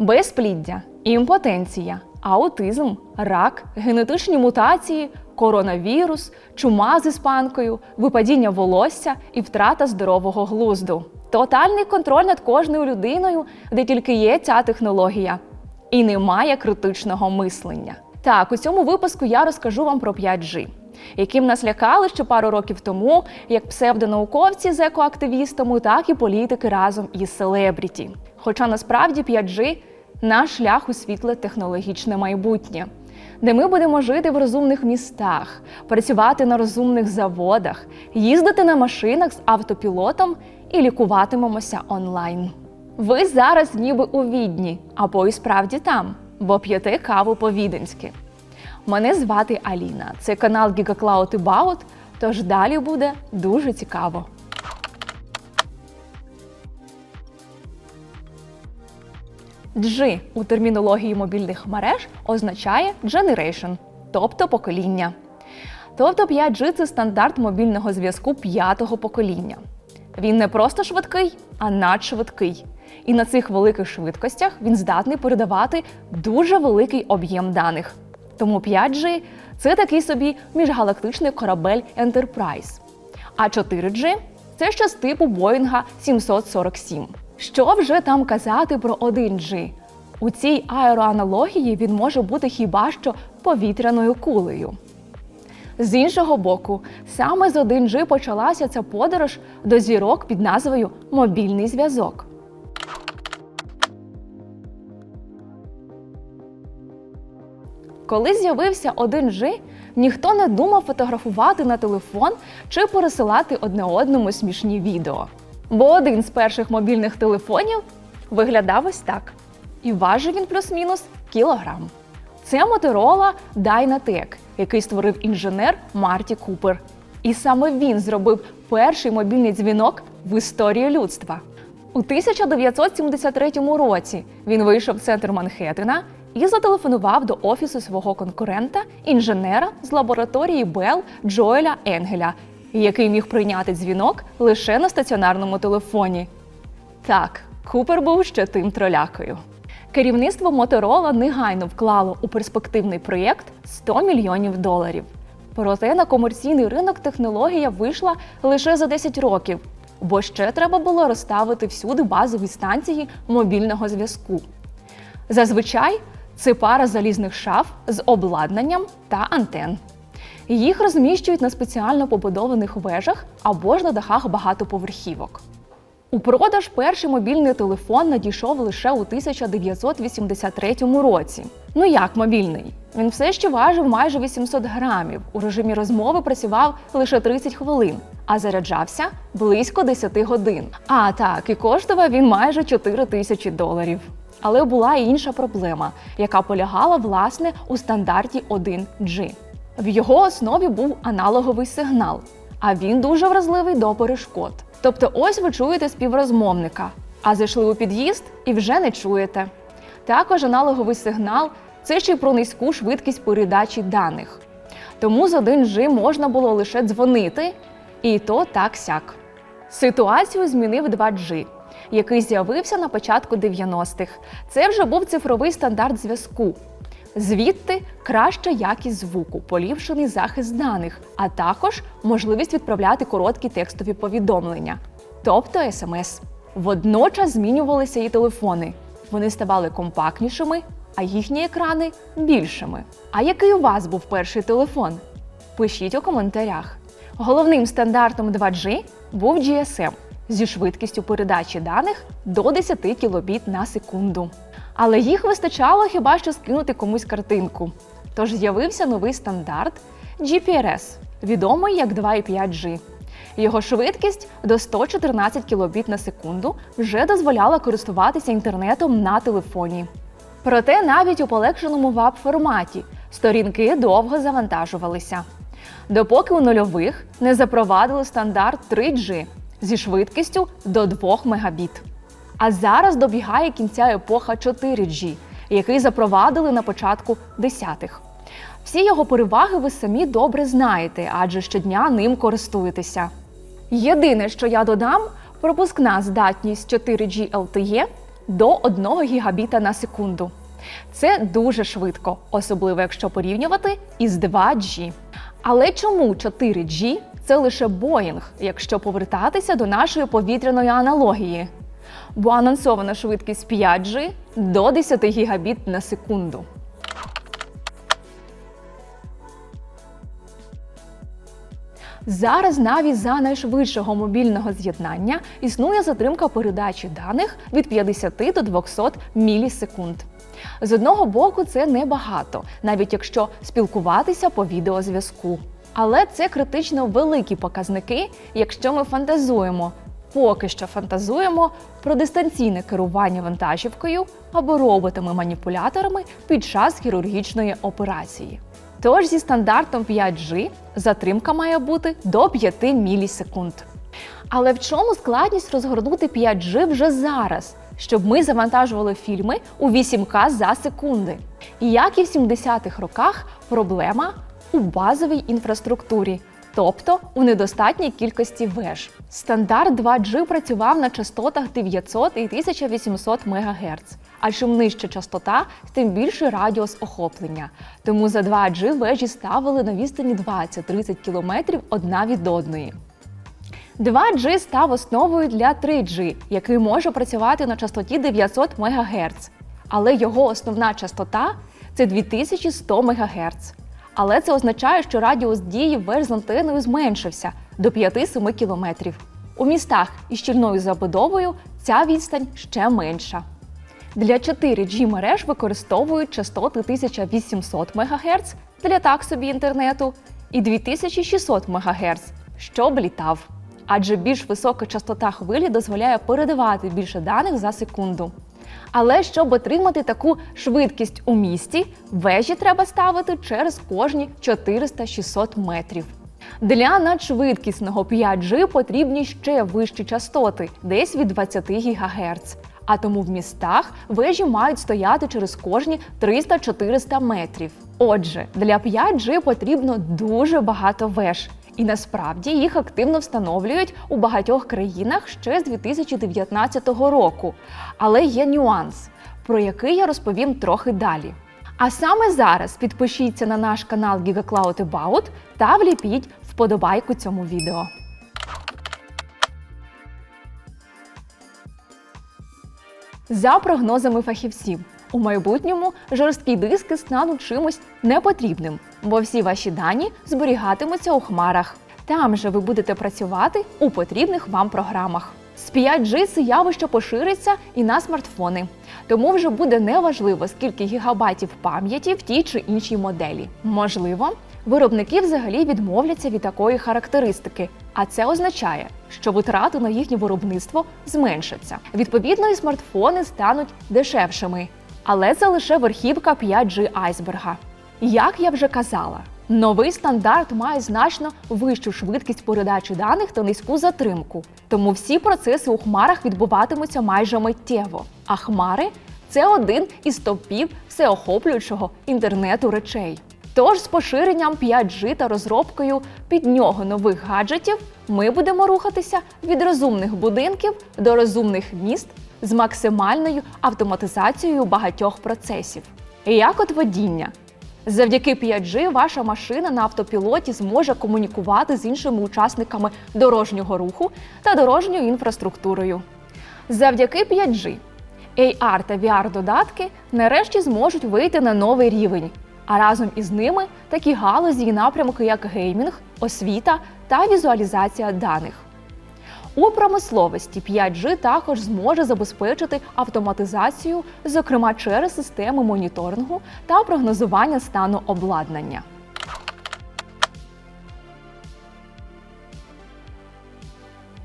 Безпліддя, імпотенція, аутизм, рак, генетичні мутації, коронавірус, чума з іспанкою, випадіння волосся і втрата здорового глузду. Тотальний контроль над кожною людиною, де тільки є ця технологія. І немає критичного мислення. Так, у цьому випуску я розкажу вам про 5G, яким нас лякали ще пару років тому, як псевдонауковці з екоактивістами, так і політики разом із селебріті. Хоча насправді 5G – наш шлях у світле технологічне майбутнє, де ми будемо жити в розумних містах, працювати на розумних заводах, їздити на машинах з автопілотом і лікуватимемося онлайн. Ви зараз ніби у відні, або і справді там, бо п'єте каву по-віденськи. Мене звати Аліна. Це канал GigaCloud About, тож далі буде дуже цікаво. G у термінології мобільних мереж означає generation, тобто покоління. Тобто 5G – це стандарт мобільного зв'язку п'ятого покоління. Він не просто швидкий, а надшвидкий. І на цих великих швидкостях він здатний передавати дуже великий об'єм даних. Тому 5G – це такий собі міжгалактичний корабель Enterprise. А 4G – це щось типу Боїнга 747. Що вже там казати про 1G? У цій аероаналогії він може бути хіба що повітряною кулею. З іншого боку, саме з 1G почалася ця подорож до зірок під назвою Мобільний зв'язок. Коли з'явився 1G, ніхто не думав фотографувати на телефон чи пересилати одне одному смішні відео. Бо один з перших мобільних телефонів виглядав ось так. І важив він плюс-мінус кілограм. Це Motorola Dynatec, який створив інженер Марті Купер. І саме він зробив перший мобільний дзвінок в історії людства. У 1973 році він вийшов в центр Манхеттена і зателефонував до офісу свого конкурента, інженера з лабораторії Bell Джоеля Енгеля, який міг прийняти дзвінок лише на стаціонарному телефоні. Так, Купер був ще тим тролякою. Керівництво Моторола негайно вклало у перспективний проєкт 100 мільйонів доларів. Проте на комерційний ринок технологія вийшла лише за 10 років, бо ще треба було розставити всюди базові станції мобільного зв'язку. Зазвичай це пара залізних шаф з обладнанням та антен. Їх розміщують на спеціально побудованих вежах або ж на дахах багатоповерхівок. У продаж перший мобільний телефон надійшов лише у 1983 році. Ну як мобільний? Він все ще важив майже 800 грамів. У режимі розмови працював лише 30 хвилин, а заряджався близько 10 годин. А так, і коштував він майже 4 тисячі доларів. Але була і інша проблема, яка полягала власне у стандарті 1G. В його основі був аналоговий сигнал, а він дуже вразливий до перешкод. Тобто, ось ви чуєте співрозмовника, а зайшли у під'їзд і вже не чуєте. Також аналоговий сигнал це ще й про низьку швидкість передачі даних. Тому з 1G можна було лише дзвонити, і то так сяк. Ситуацію змінив 2G, який з'явився на початку 90-х. Це вже був цифровий стандарт зв'язку. Звідти краща якість звуку, поліпшений захист даних, а також можливість відправляти короткі текстові повідомлення, тобто смс. Водночас змінювалися і телефони. Вони ставали компактнішими, а їхні екрани більшими. А який у вас був перший телефон? Пишіть у коментарях. Головним стандартом 2G був GSM зі швидкістю передачі даних до 10 кілобіт на секунду. Але їх вистачало хіба що скинути комусь картинку. Тож з'явився новий стандарт GPRS, відомий як 2,5G. Його швидкість до 114 кілобіт на секунду вже дозволяла користуватися інтернетом на телефоні. Проте навіть у полегшеному веб-форматі сторінки довго завантажувалися. Допоки у нульових не запровадили стандарт 3G зі швидкістю до 2 Мбіт. А зараз добігає кінця епоха 4G, який запровадили на початку 10-х. Всі його переваги ви самі добре знаєте, адже щодня ним користуєтеся. Єдине, що я додам, пропускна здатність 4G LTE до 1 гігабіта на секунду. Це дуже швидко, особливо якщо порівнювати із 2G. Але чому 4G це лише Boeing, якщо повертатися до нашої повітряної аналогії? Бо анонсована швидкість 5G до 10 гігабіт на секунду. Зараз навіть за найшвидшого мобільного з'єднання існує затримка передачі даних від 50 до 200 мілісекунд. З одного боку, це небагато, навіть якщо спілкуватися по відеозв'язку. Але це критично великі показники, якщо ми фантазуємо, поки що фантазуємо про дистанційне керування вантажівкою або роботами-маніпуляторами під час хірургічної операції. Тож зі стандартом 5G затримка має бути до 5 мілісекунд. Але в чому складність розгорнути 5G вже зараз, щоб ми завантажували фільми у 8К за секунди? І як і в 70-х роках, проблема у базовій інфраструктурі, тобто у недостатній кількості веж. Стандарт 2G працював на частотах 900 і 1800 МГц. А чим нижча частота, тим більший радіус охоплення. Тому за 2G вежі ставили на відстані 20-30 км одна від одної. 2G став основою для 3G, який може працювати на частоті 900 МГц. Але його основна частота це 2100 МГц. Але це означає, що радіус дії антеною зменшився до 5-7 км. У містах із щільною забудовою ця відстань ще менша. Для 4G мереж використовують частоти 1800 МГц для так собі інтернету і 2600 МГц, щоб літав. Адже більш висока частота хвилі дозволяє передавати більше даних за секунду. Але щоб отримати таку швидкість у місті, вежі треба ставити через кожні 400-600 метрів. Для надшвидкісного 5G потрібні ще вищі частоти, десь від 20 ГГц. А тому в містах вежі мають стояти через кожні 300-400 метрів. Отже, для 5G потрібно дуже багато веж. І насправді їх активно встановлюють у багатьох країнах ще з 2019 року. Але є нюанс, про який я розповім трохи далі. А саме зараз підпишіться на наш канал GigaCloud About та вліпіть вподобайку цьому відео. За прогнозами фахівців, у майбутньому жорсткі диски стануть чимось непотрібним, бо всі ваші дані зберігатимуться у хмарах. Там же ви будете працювати у потрібних вам програмах. З 5G це явище пошириться і на смартфони, тому вже буде неважливо, скільки гігабайтів пам'яті в тій чи іншій моделі. Можливо, виробники взагалі відмовляться від такої характеристики, а це означає, що витрати на їхнє виробництво зменшаться. Відповідно, і смартфони стануть дешевшими. Але це лише верхівка 5G айсберга. Як я вже казала, новий стандарт має значно вищу швидкість передачі даних та низьку затримку. Тому всі процеси у хмарах відбуватимуться майже миттєво. А хмари це один із топів всеохоплюючого інтернету речей. Тож з поширенням 5G та розробкою під нього нових гаджетів ми будемо рухатися від розумних будинків до розумних міст з максимальною автоматизацією багатьох процесів. Як от водіння. Завдяки 5G ваша машина на автопілоті зможе комунікувати з іншими учасниками дорожнього руху та дорожньою інфраструктурою. Завдяки 5G AR та VR додатки нарешті зможуть вийти на новий рівень. А разом із ними такі галузі і напрямки, як геймінг, освіта та візуалізація даних. У промисловості 5G також зможе забезпечити автоматизацію, зокрема через системи моніторингу та прогнозування стану обладнання.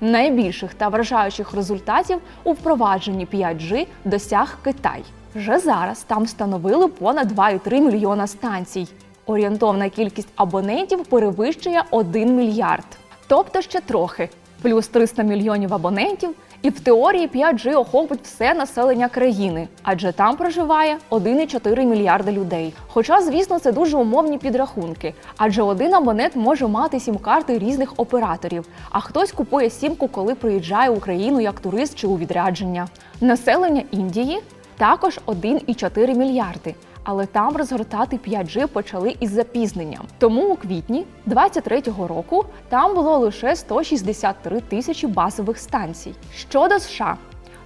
Найбільших та вражаючих результатів у впровадженні 5G досяг Китай. Вже зараз там встановили понад 2,3 мільйона станцій. Орієнтовна кількість абонентів перевищує 1 мільярд. Тобто ще трохи, плюс 300 мільйонів абонентів, І в теорії 5G охопить все населення країни, адже там проживає 1,4 мільярда людей. Хоча, звісно, це дуже умовні підрахунки, адже один абонент може мати сім-карти різних операторів, а хтось купує сімку, коли приїжджає в Україну як турист чи у відрядження. Населення Індії також 1,4 мільярди. Але там розгортати 5G почали із запізненням. Тому у квітні 23-го року там було лише 163 тисячі базових станцій. Щодо США,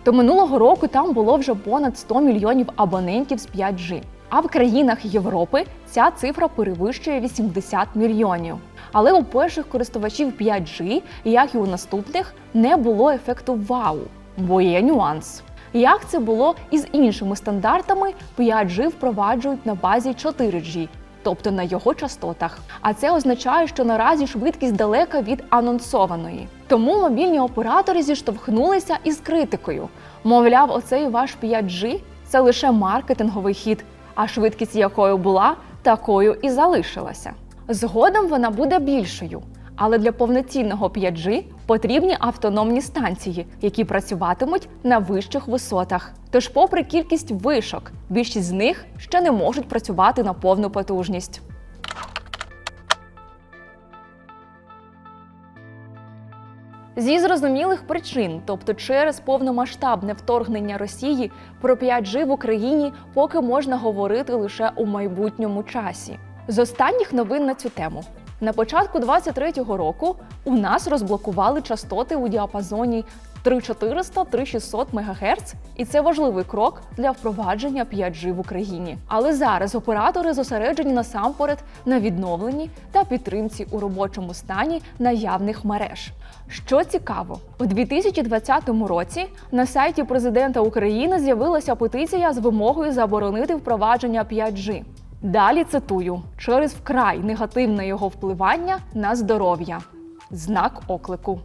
то минулого року там було вже понад 100 мільйонів абонентів з 5G. А в країнах Європи ця цифра перевищує 80 мільйонів. Але у перших користувачів 5G, як і у наступних, не було ефекту вау, бо є нюанс. Як це було із іншими стандартами, 5G впроваджують на базі 4G, тобто на його частотах. А це означає, що наразі швидкість далека від анонсованої. Тому мобільні оператори зіштовхнулися із критикою. Мовляв, оцей ваш 5G – це лише маркетинговий хід, а швидкість якою була, такою і залишилася. Згодом вона буде більшою. Але для повноцінного 5G потрібні автономні станції, які працюватимуть на вищих висотах. Тож, попри кількість вишок, більшість з них ще не можуть працювати на повну потужність. Зі зрозумілих причин, тобто через повномасштабне вторгнення Росії, про 5G в Україні поки можна говорити лише у майбутньому часі. З останніх новин на цю тему. На початку 23-го року у нас розблокували частоти у діапазоні 3400-3600 МГц, і це важливий крок для впровадження 5G в Україні. Але зараз оператори зосереджені насамперед на відновленні та підтримці у робочому стані наявних мереж. Що цікаво, у 2020 році на сайті президента України з'явилася петиція з вимогою заборонити впровадження 5G. Далі цитую: через вкрай негативне його впливання на здоров'я. Знак оклику.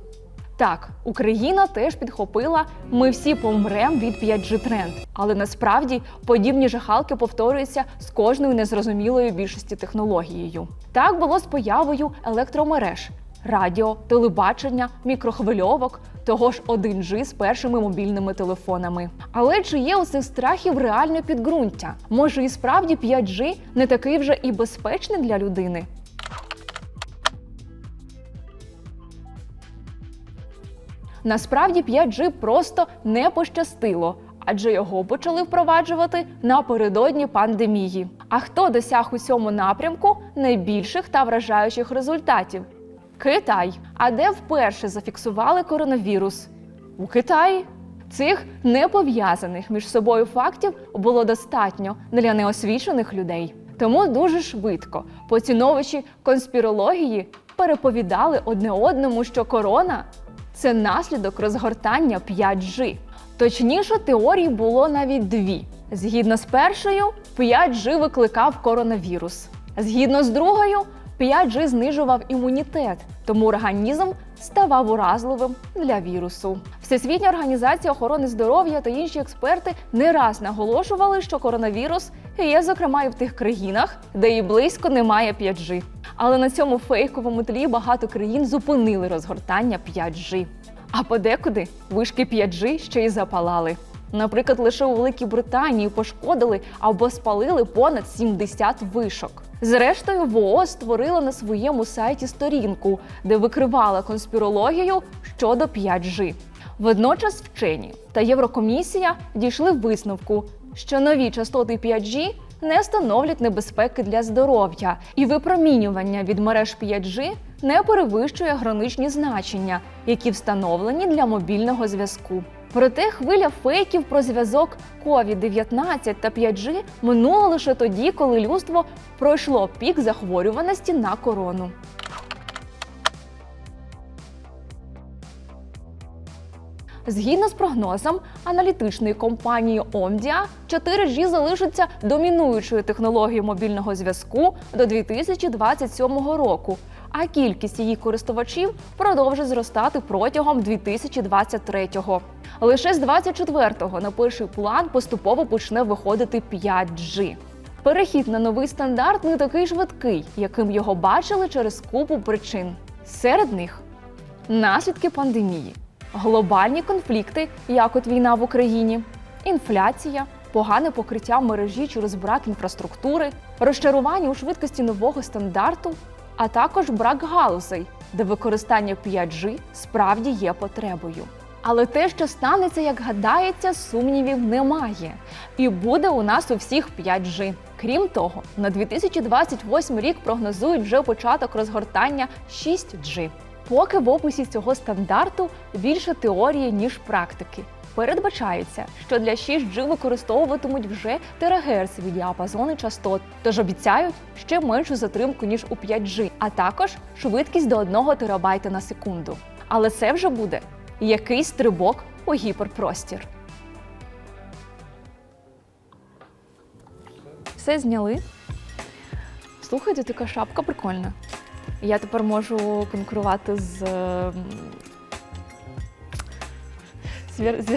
Так, Україна теж підхопила Ми всі помрем від 5G тренд. Але насправді подібні жахалки повторюються з кожною незрозумілою більшості технологією. Так було з появою електромереж, радіо, телебачення, мікрохвильовок, того ж 1G з першими мобільними телефонами. Але чи є у цих страхів реальне підґрунтя? Може, і справді 5G не такий вже і безпечний для людини? Насправді 5G просто не пощастило, адже його почали впроваджувати напередодні пандемії. А хто досяг у цьому напрямку найбільших та вражаючих результатів? Китай. А де вперше зафіксували коронавірус? У Китаї. Цих не пов'язаних між собою фактів було достатньо для неосвічених людей. Тому дуже швидко поціновувачі конспірології переповідали одне одному, що корона це наслідок розгортання 5G. Точніше, теорій було навіть дві. Згідно з першою, 5G викликав коронавірус. Згідно з другою, 5G знижував імунітет, тому організм ставав уразливим для вірусу. Всесвітня організація охорони здоров'я та інші експерти не раз наголошували, що коронавірус є, зокрема, і в тих країнах, де і близько немає 5G. Але на цьому фейковому тлі багато країн зупинили розгортання 5G. А подекуди вишки 5G ще й запалали. Наприклад, лише у Великій Британії пошкодили або спалили понад 70 вишок. Зрештою, ВОО створила на своєму сайті сторінку, де викривала конспірологію щодо 5G. Водночас вчені та Єврокомісія дійшли висновку, що нові частоти 5G не становлять небезпеки для здоров'я, і випромінювання від мереж 5G не перевищує граничні значення, які встановлені для мобільного зв'язку. Проте хвиля фейків про зв'язок COVID-19 та 5G минула лише тоді, коли людство пройшло пік захворюваності на корону. Згідно з прогнозом аналітичної компанії Omdia, 4G залишиться домінуючою технологією мобільного зв'язку до 2027 року, а кількість її користувачів продовжить зростати протягом 2023-го. Лише з 24-го на перший план поступово почне виходити 5G. Перехід на новий стандарт не такий швидкий, яким його бачили через купу причин. Серед них наслідки пандемії. глобальні конфлікти, як от війна в Україні, інфляція, погане покриття мережі через брак інфраструктури, розчарування у швидкості нового стандарту, а також брак галузей, де використання 5G справді є потребою. Але те, що станеться, як гадається, сумнівів немає. І буде у нас у всіх 5G. Крім того, на 2028 рік прогнозують вже початок розгортання 6G. Поки в описі цього стандарту більше теорії, ніж практики. Передбачається, що для 6G використовуватимуть вже терагерцеві діапазони частот, тож обіцяють ще меншу затримку ніж у 5G, а також швидкість до 1 терабайта на секунду. Але це вже буде якийсь стрибок у гіперпростір. Все зняли. Слухайте, така шапка прикольна. Я тепер можу конкурувати з. Ем, з